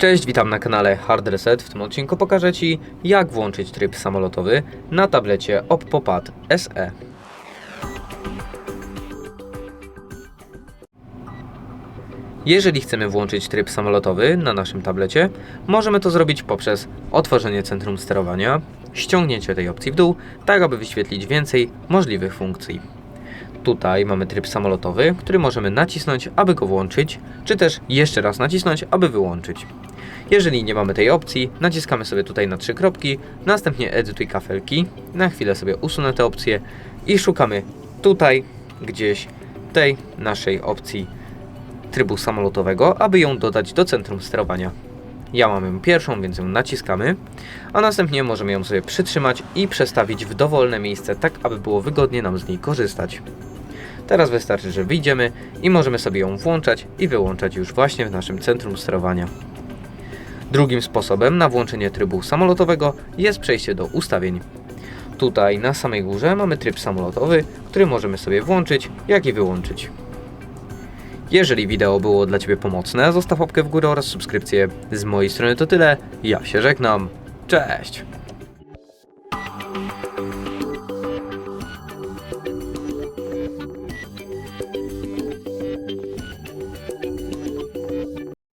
Cześć, witam na kanale Hard Reset. W tym odcinku pokażę Ci, jak włączyć tryb samolotowy na tablecie Oppo Pad SE. Jeżeli chcemy włączyć tryb samolotowy na naszym tablecie, możemy to zrobić poprzez otworzenie centrum sterowania, ściągnięcie tej opcji w dół, tak aby wyświetlić więcej możliwych funkcji. Tutaj mamy tryb samolotowy, który możemy nacisnąć, aby go włączyć, czy też jeszcze raz nacisnąć, aby wyłączyć. Jeżeli nie mamy tej opcji, naciskamy sobie tutaj na trzy kropki, następnie edytuj kafelki, na chwilę sobie usunę tę opcję i szukamy tutaj gdzieś tej naszej opcji trybu samolotowego, aby ją dodać do centrum sterowania. Ja mam ją pierwszą, więc ją naciskamy, a następnie możemy ją sobie przytrzymać i przestawić w dowolne miejsce, tak aby było wygodnie nam z niej korzystać. Teraz wystarczy, że wyjdziemy i możemy sobie ją włączać i wyłączać już właśnie w naszym centrum sterowania. Drugim sposobem na włączenie trybu samolotowego jest przejście do ustawień. Tutaj na samej górze mamy tryb samolotowy, który możemy sobie włączyć, jak i wyłączyć. Jeżeli wideo było dla Ciebie pomocne, zostaw łapkę w górę oraz subskrypcję. Z mojej strony to tyle. Ja się żegnam. Cześć!